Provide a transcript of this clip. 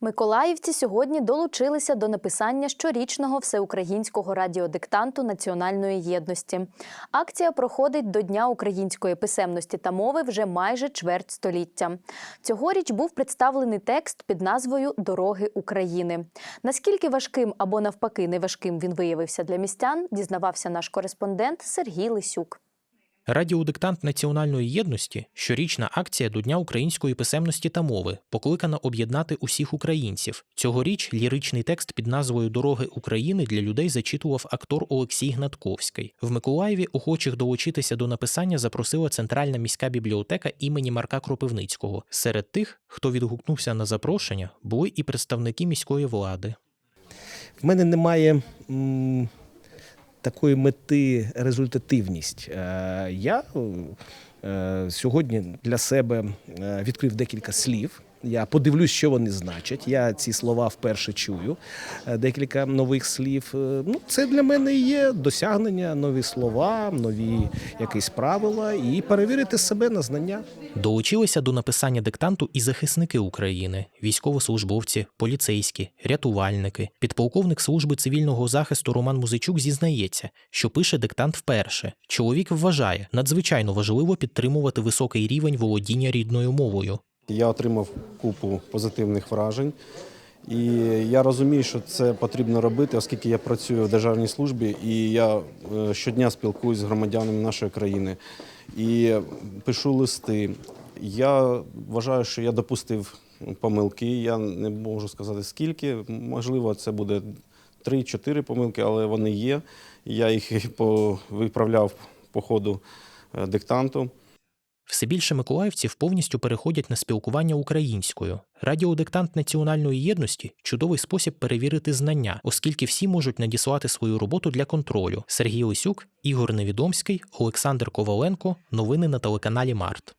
Миколаївці сьогодні долучилися до написання щорічного всеукраїнського радіодиктанту національної єдності. Акція проходить до Дня української писемності та мови вже майже чверть століття. Цьогоріч був представлений текст під назвою Дороги України. Наскільки важким або навпаки неважким він виявився для містян, дізнавався наш кореспондент Сергій Лисюк. Радіодиктант національної єдності щорічна акція до Дня української писемності та мови, покликана об'єднати усіх українців. Цьогоріч ліричний текст під назвою Дороги України для людей зачитував актор Олексій Гнатковський. В Миколаєві охочих долучитися до написання запросила Центральна міська бібліотека імені Марка Кропивницького. Серед тих, хто відгукнувся на запрошення, були і представники міської влади. В мене немає м, такої мети результативність. Е, Я сьогодні для себе е, відкрив декілька слів. Я подивлюсь, що вони значать. Я ці слова вперше чую. Е, Декілька нових слів. Е, Ну, це для мене є досягнення, нові слова, нові якісь правила і перевірити себе на знання. Долучилися до написання диктанту і захисники України, військовослужбовці, поліцейські, рятувальники. Підполковник служби цивільного захисту Роман Музичук зізнається, що пише диктант вперше. Чоловік вважає, надзвичайно важливо підтримувати високий рівень володіння рідною мовою. Я отримав купу позитивних вражень. І я розумію, що це потрібно робити, оскільки я працюю в державній службі і я е, щодня спілкуюся з громадянами нашої країни і пишу листи. Я вважаю, що я допустив помилки. Я не можу сказати скільки. Можливо, це буде 3-4 помилки, але вони є. Я їх виправляв по ходу диктанту. Все більше миколаївців повністю переходять на спілкування українською. Радіодиктант національної єдності чудовий спосіб перевірити знання, оскільки всі можуть надіслати свою роботу для контролю. Сергій Лисюк, Ігор Невідомський, Олександр Коваленко. Новини на телеканалі Март.